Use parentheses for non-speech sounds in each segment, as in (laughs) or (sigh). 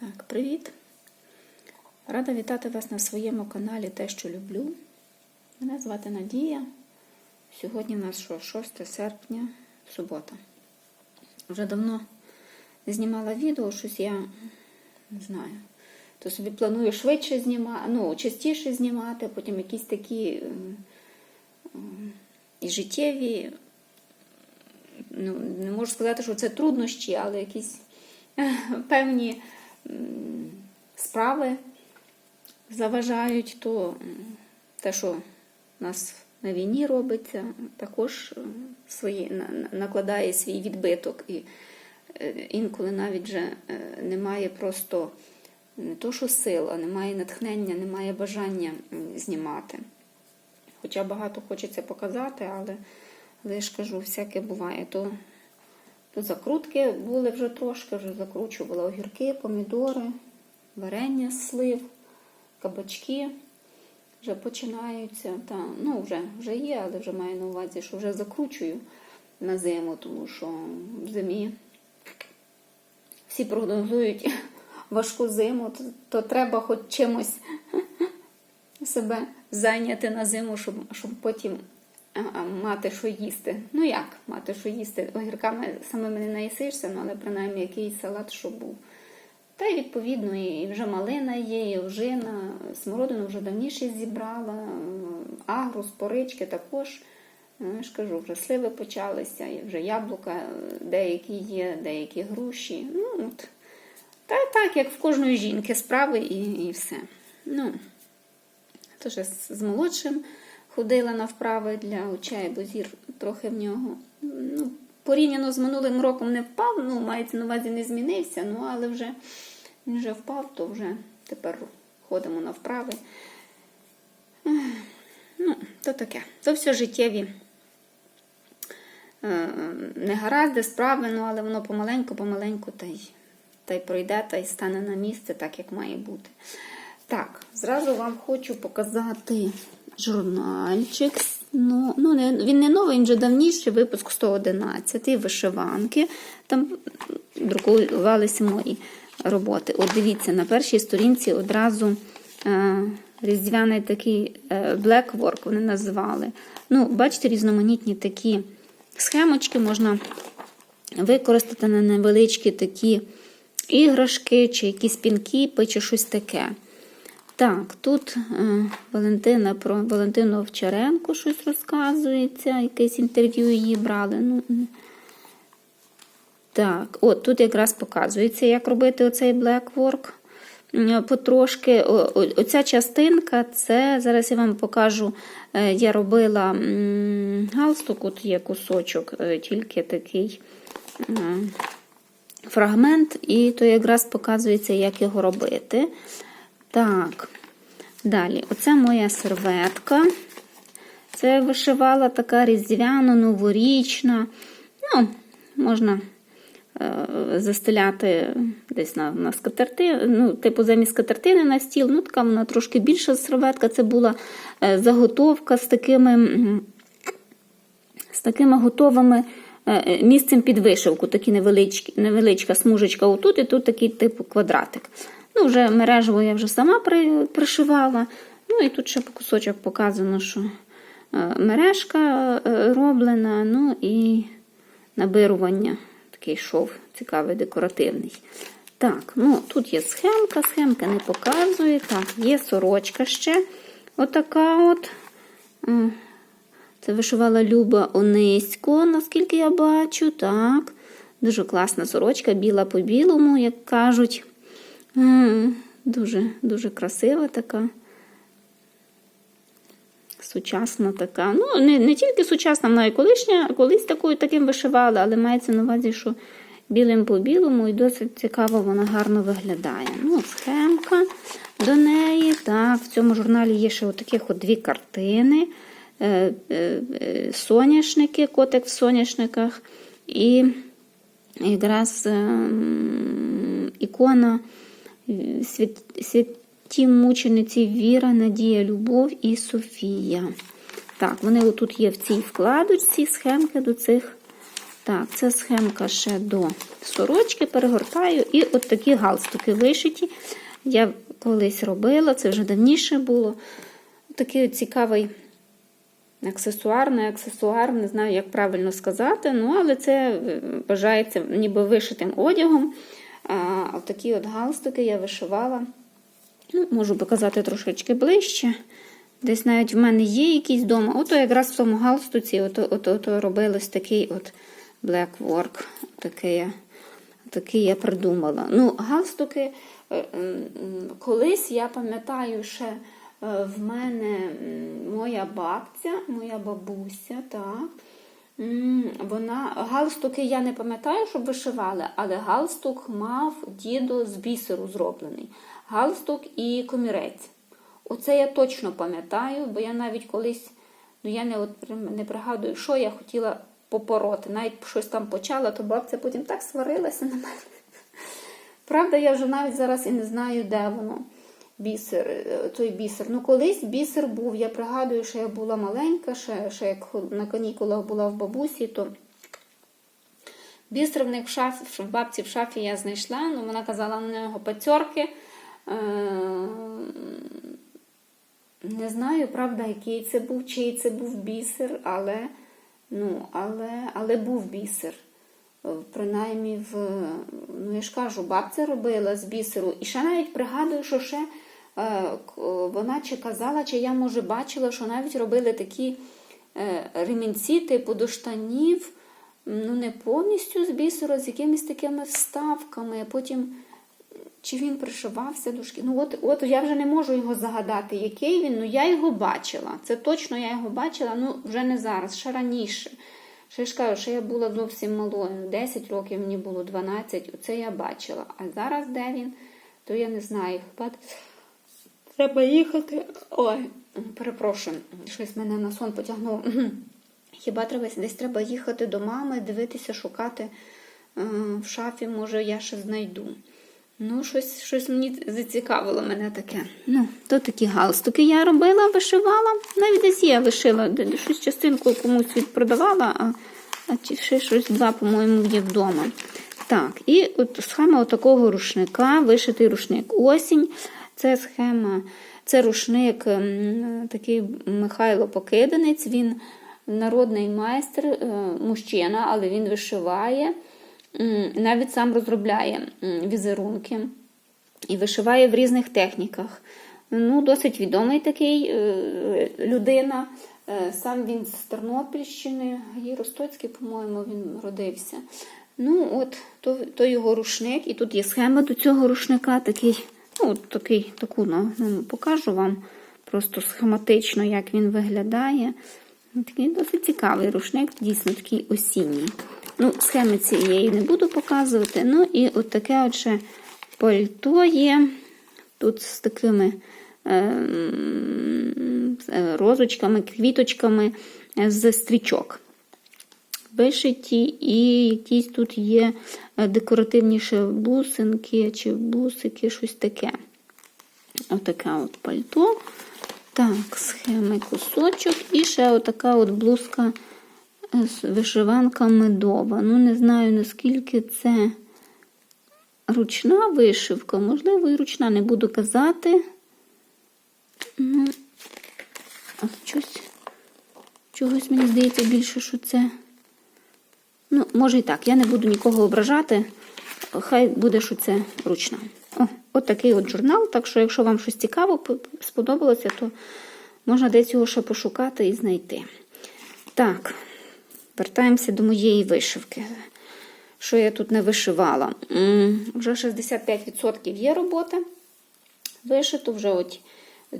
Так, привіт! Рада вітати вас на своєму каналі Те, що люблю. Мене звати Надія. Сьогодні у нас 6 серпня, субота. Вже давно не знімала відео, щось я не знаю. То собі планую швидше знімати, ну, частіше знімати, потім якісь такі е, е, і життєві. Ну, не можу сказати, що це труднощі, але якісь е, певні справи заважають, то те, що нас на війні робиться, також свої, на- на- накладає свій відбиток. І е, інколи навіть вже е, немає просто не то, що сил, немає натхнення, немає бажання знімати. Хоча багато хочеться показати, але, але я ж кажу, всяке буває. То закрутки були вже трошки, вже закручувала огірки, помідори, варення з слив, кабачки. Вже починаються. Та, ну, вже, вже є, але вже маю на увазі, що вже закручую на зиму, тому що в зимі всі прогнозують (laughs) важку зиму, то, то треба хоч чимось (laughs) себе зайняти на зиму, щоб, щоб потім мати що їсти. Ну як мати що їсти? Огірками самими не наїсишся, ну, але принаймні якийсь салат, щоб був. Та й відповідно, і вже малина є, і ожина, смородину вже давніше зібрала, агрус, порички також. Ну, Я ж кажу, вже сливи почалися, вже яблука деякі є, деякі груші. Ну, от. Та так, як в кожної жінки, справи і, і все. Ну, Тож з молодшим ходила на вправи для очей, бо зір трохи в нього. Ну, порівняно з минулим роком не впав, ну, мається на увазі не змінився, ну, але вже він вже впав, то вже тепер ходимо на вправи. Ну, то таке. То все життєві е, негаразди, справи, ну, але воно помаленьку-помаленьку та й, та й пройде, та й стане на місце так, як має бути. Так, зразу вам хочу показати журнальчик. Ну, ну він не новий, він вже давніший, випуск 111 вишиванки. Там друкувалися мої роботи. От дивіться, на першій сторінці одразу е, різдвяний такий black вони назвали. Ну, бачите, різноманітні такі схемочки можна використати на невеличкі такі іграшки, чи якісь пінкіпи, чи щось таке. Так, тут е, Валентина про Валентину Овчаренко щось розказується, якесь інтерв'ю її брали. Ну, так, от тут якраз показується, як робити оцей. М, Потрошки, оця частинка, це зараз я вам покажу. е, Я робила галстук, тут є кусочок, е, тільки такий фрагмент, і то якраз показується, як його робити. Так, далі, оце моя серветка. Це вишивала така різдвяна, новорічна. Ну, можна е, застеляти десь на, на скатерти, ну, типу замість скатертини на стіл. Ну, така вона трошки більша серветка. Це була е, заготовка з такими, з такими готовими е, е, місцем під вишивку. Такі невеличка смужечка отут, і тут такий типу квадратик. Ну, вже мережево я вже сама при, пришивала. Ну і тут ще по кусочок показано, що е, мережка е, роблена, ну і набирування. Такий шов цікавий, декоративний. Так, ну тут є схемка, схемка не показує. Так, є сорочка ще. Отака от. Це вишивала Люба Онисько, наскільки я бачу. Так. Дуже класна сорочка, біла по білому, як кажуть. М, Дуже, дуже красива така. Сучасна така. Ну, не, не тільки сучасна, вона і колишня, колись такою таким вишивала, але мається на увазі, що білим по білому і досить цікаво вона гарно виглядає. Ну, схемка до неї. Так, в цьому журналі є ще отаких от дві картини. Е, е, е, Соняшники, котик в соняшниках. І якраз ікона е, свят, святі мучениці Віра, Надія, Любов і Софія. Так, вони отут є в цій вкладочці, схемки до цих Так, це схемка ще до сорочки, перегортаю. І от такі галстуки вишиті. Я колись робила, це вже давніше було. Такий от цікавий аксесуар, не аксесуар, не знаю, як правильно сказати. Ну, але це е, вважається ніби вишитим одягом. А такі от галстуки я вишивала. Ну, Можу показати трошечки ближче. Десь навіть в мене є якісь вдома. Ото якраз в тому галстуці ото, ото, ото робилось такий от black work. Такий, такий я придумала. Ну, галстуки е, колись я пам'ятаю ще. е, В мене моя бабця, моя бабуся, так. Вона галстуки я не пам'ятаю, щоб вишивали, але галстук мав дідо з бісеру зроблений. Галстук і комірець. Оце я точно пам'ятаю, бо я навіть колись, ну я не, от, не пригадую, що я хотіла попороти. Навіть щось там почала, то бабця потім так сварилася на мене. Правда, я вже навіть зараз і не знаю, де воно. Бісер, е, той бісер. Ну, колись бісер був. Я пригадую, що я була маленька, ще, ще як на канікулах була в бабусі, то бісер в них в шафі, в бабці в шафі я знайшла. Ну, вона казала на нього пацьорки. Е, Не знаю, правда, який це був, чий це був бісер, але, ну, але, але був бісер. Е, Принаймні, в, ну я ж кажу, бабця робила з бісеру. І ще навіть пригадую, що ще вона чи казала, чи я може бачила, що навіть робили такі е, ремінці, типу до штанів, ну не повністю з бісеру, з якимись такими вставками, потім. Чи він пришивався до шкіл? Ну, от, от я вже не можу його загадати, який він, ну я його бачила. Це точно я його бачила, ну вже не зараз, ще раніше. Ще ж кажу, що я була зовсім малою. 10 років мені було 12, оце я бачила. А зараз де він, то я не знаю. Хіба треба їхати. Ой, перепрошую, щось мене на сон потягнуло. Хіба треба десь треба їхати до мами, дивитися, шукати е, в шафі, може, я ще знайду. Ну, щось, щось мені зацікавило мене таке. Ну, то такі галстуки я робила, вишивала. Навіть десь я вишила, щось частинку комусь відпродавала, а, а ті ще щось два, по-моєму, є вдома. Так, і от схема такого рушника, вишитий рушник осінь. Це схема, це рушник такий Михайло Покиданець. Він народний майстер, е, мужчина, але він вишиває. Навіть сам розробляє візерунки і вишиває в різних техніках. Ну, досить відомий такий е, людина. Е, Сам він з Тернопільщини, Гай по-моєму, він родився. Ну, от, то, то його рушник, і тут є схема до цього рушника, такий, ну, от такий, таку ну, ну, покажу вам просто схематично, як він виглядає. Ну, Такий досить цікавий рушник, дійсно такий осінній. Ну, схеми цієї не буду показувати. Ну і от таке от ще пальто є. Тут з такими е, розочками, квіточками е, з стрічок. Вишиті, і якісь тут є е, декоративні ще бусинки чи бусики, щось таке. Отаке от пальто. Так, схеми кусочок. І ще отака от блузка з вишиванка медова. Ну, не знаю, наскільки це ручна вишивка. Можливо, і ручна, не буду казати. Ну, щось, чогось мені здається більше, що це. Ну, може і так, я не буду нікого ображати. Хай буде, що це ручна. О, от такий от журнал. Так що, якщо вам щось цікаво сподобалося, то можна десь його ще пошукати і знайти. Так, вертаємося до моєї вишивки. Що я тут не вишивала? Вже 65% є роботи. Вишито вже от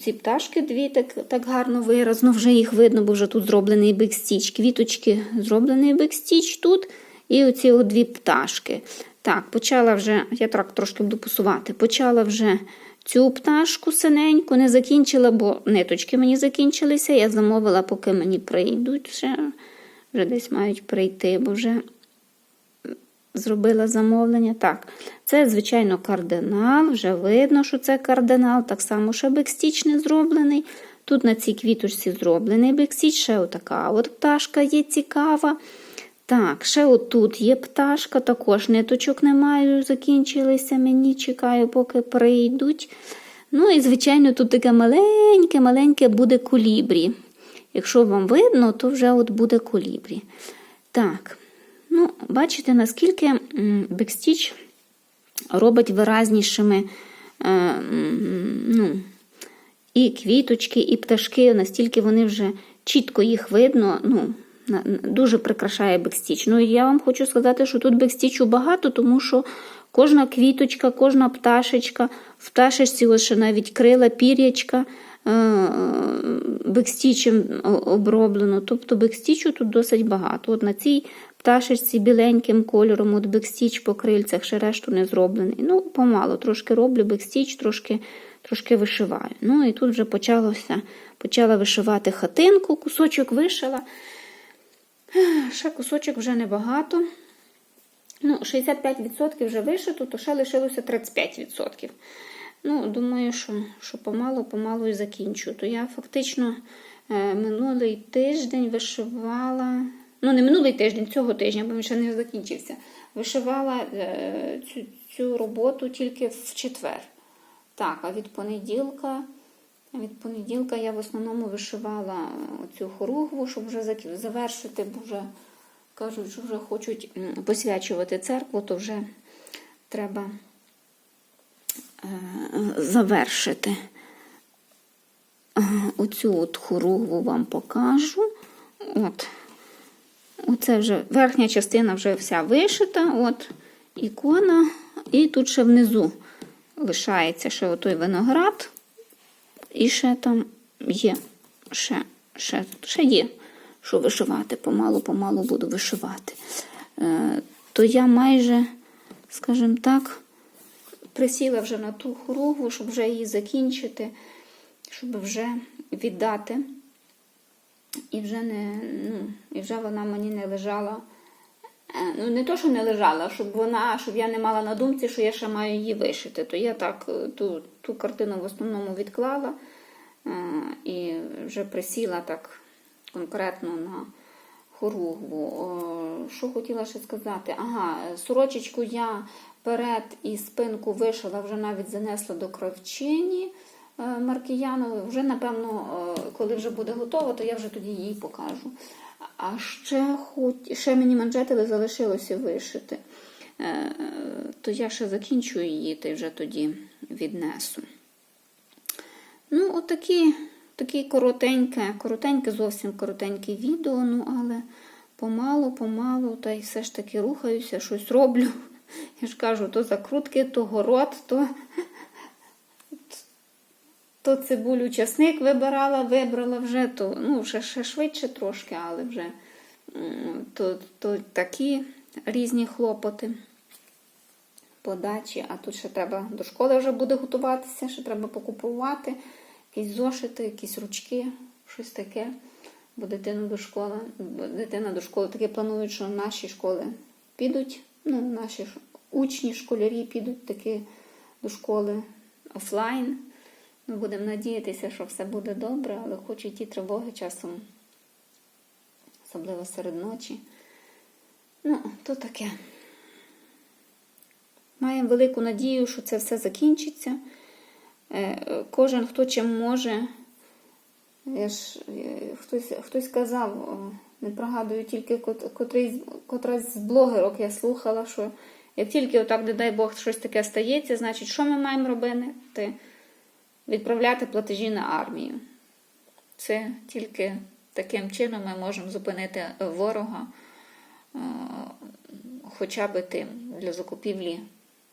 ці пташки дві так, так гарно виразно, вже їх видно, бо вже тут зроблений бекстіч. Квіточки зроблений бекстіч тут. І оці дві пташки. Так, почала вже, я так трошки буду посувати, почала вже цю пташку синеньку, не закінчила, бо ниточки мені закінчилися. Я замовила, поки мені прийдуть вже, вже десь мають прийти, бо вже зробила замовлення. Так, це, звичайно, кардинал. Вже видно, що це кардинал. Так само ще бекстіч не зроблений. Тут на цій квіточці зроблений бекстіч, ще отака от пташка є цікава. Так, ще отут є пташка, також ниточок не маю, закінчилися мені, чекаю, поки прийдуть. Ну і, звичайно, тут таке маленьке-маленьке буде колібрі. Якщо вам видно, то вже от буде колібрі. Так, ну, бачите, наскільки бекстіч робить виразнішими е, ну, і квіточки, і пташки, настільки вони вже чітко їх видно. ну, Дуже прикрашає бекстіч. Ну, я вам хочу сказати, що тут бекстічу багато, тому що кожна квіточка, кожна пташечка, в пташечці ще навіть крила, пір'ячка е, бекстічем оброблено. Тобто бекстічу тут досить багато. От на цій пташечці біленьким кольором, от бекстіч по крильцях, ще решту не зроблений. Ну, помало, трошки роблю бекстіч, трошки, трошки вишиваю. Ну і тут вже почалося, почала вишивати хатинку, кусочок вишила. Ще кусочок вже небагато. Ну, 65% вже вишито, то ще лишилося 35%. Ну, думаю, що, що помалу-помалу і закінчу. То я фактично е, минулий тиждень вишивала. Ну, не минулий тиждень, цього тижня, бо він ще не закінчився. Вишивала е, цю, цю роботу тільки в четвер. Так, а від понеділка. Від понеділка я в основному вишивала цю хоругву, щоб вже завершити, бо вже кажуть, що вже хочуть посвячувати церкву, то вже треба е, завершити. Е, Оцю от хоругву вам покажу. От. Оце вже верхня частина вже вся вишита. От ікона. І тут ще внизу лишається ще отой виноград. І ще там є, ще, ще, ще є, що вишивати. Помалу-помалу буду вишивати. Е, то я майже, скажімо так, присіла вже на ту хоругву, щоб вже її закінчити, щоб вже віддати. І вже не, ну, і вже вона мені не лежала. Е, Ну, не то, що не лежала, щоб вона, щоб я не мала на думці, що я ще маю її вишити. То я так е, ту, ту картину в основному відклала е, і вже присіла так конкретно на хоругву. Що хотіла ще сказати? Ага, сорочечку я перед і спинку вишила, вже навіть занесла до кравчині е, маркіянової. Вже, напевно, е, коли вже буде готова, то я вже тоді їй покажу. А ще, хоч, ще мені манжетили залишилося вишити. Е, То я ще закінчу її та й вже тоді віднесу. Ну, отакі, такі коротеньке, коротеньке, зовсім коротеньке відео, ну, але помалу, помалу, та й все ж таки рухаюся, щось роблю. (laughs) Я ж кажу, то закрутки, то город, то, то цибулю часник вибирала, вибрала вже, то ну, ще, ще швидше трошки, але вже то, то такі різні хлопоти подачі, а тут ще треба до школи вже буде готуватися, ще треба покупувати якісь зошити, якісь ручки, щось таке. Бо дитину до школи, дитина до школи таке планують, що наші школи підуть, ну, наші учні, школярі підуть таки до школи офлайн. Ми будемо надіятися, що все буде добре, але хоч і ті тривоги часом, особливо серед ночі. Ну, то таке. Маємо велику надію, що це все закінчиться. Е, Кожен, хто чим може. Я ж, е, хтось, хтось казав, не пригадую тільки кот- котрий, котрась з блогерок я слухала, що як тільки отак, не дай Бог, щось таке стається, значить, що ми маємо робити? Відправляти платежі на армію. Це тільки таким чином ми можемо зупинити ворога е, хоча б тим для закупівлі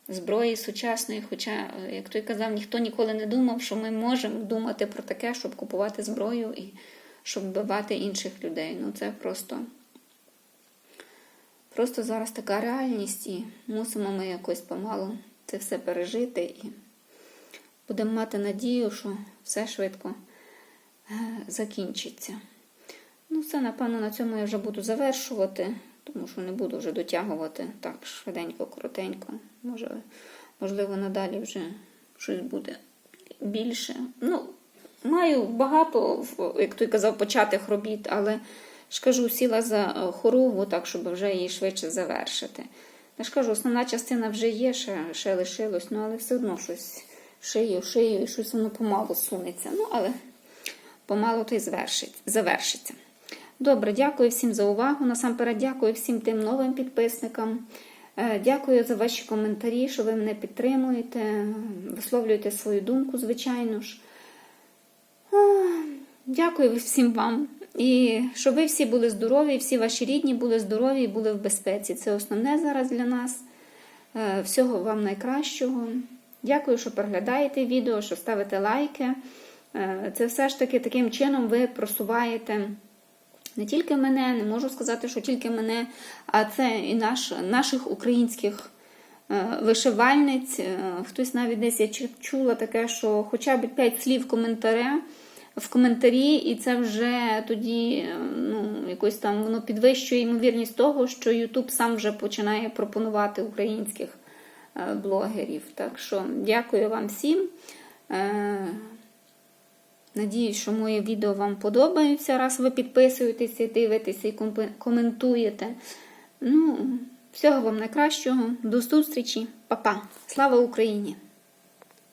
зброї сучасної. Хоча, як той казав, ніхто ніколи не думав, що ми можемо думати про таке, щоб купувати зброю і щоб вбивати інших людей. Ну це просто, просто зараз така реальність, і мусимо ми якось помалу це все пережити. І будемо мати надію, що все швидко е, закінчиться. Ну, все, напевно, на цьому я вже буду завершувати, тому що не буду вже дотягувати так швиденько, коротенько. Може, можливо, надалі вже щось буде більше. Ну, маю багато, як той казав, початих робіт, але ж кажу, сіла за е, хорову, так, щоб вже її швидше завершити. Я ж кажу, основна частина вже є, ще, ще лишилось, ну але все одно щось шию, шию, і щось воно помалу сунеться. Ну, але помалу то й завершиться. Добре, дякую всім за увагу. Насамперед, дякую всім тим новим підписникам. Е, Дякую за ваші коментарі, що ви мене підтримуєте, висловлюєте свою думку, звичайно ж. Дякую всім вам. І щоб ви всі були здорові, всі ваші рідні були здорові і були в безпеці. Це основне зараз для нас. Е, Всього вам найкращого. Дякую, що переглядаєте відео, що ставите лайки. Е, Це все ж таки таким чином ви просуваєте не тільки мене, не можу сказати, що тільки мене, а це і наш, наших українських е, вишивальниць. Е, Хтось навіть десь я чула таке, що хоча б 5 слів коментаря. В коментарі, і це вже тоді ну, якось там воно підвищує ймовірність того, що YouTube сам вже починає пропонувати українських блогерів. Так що дякую вам всім. Е, Надіюсь, що моє відео вам подобається, раз ви підписуєтеся, дивитеся і коментуєте. Ну, всього вам найкращого. До зустрічі. Па-па. Слава Україні!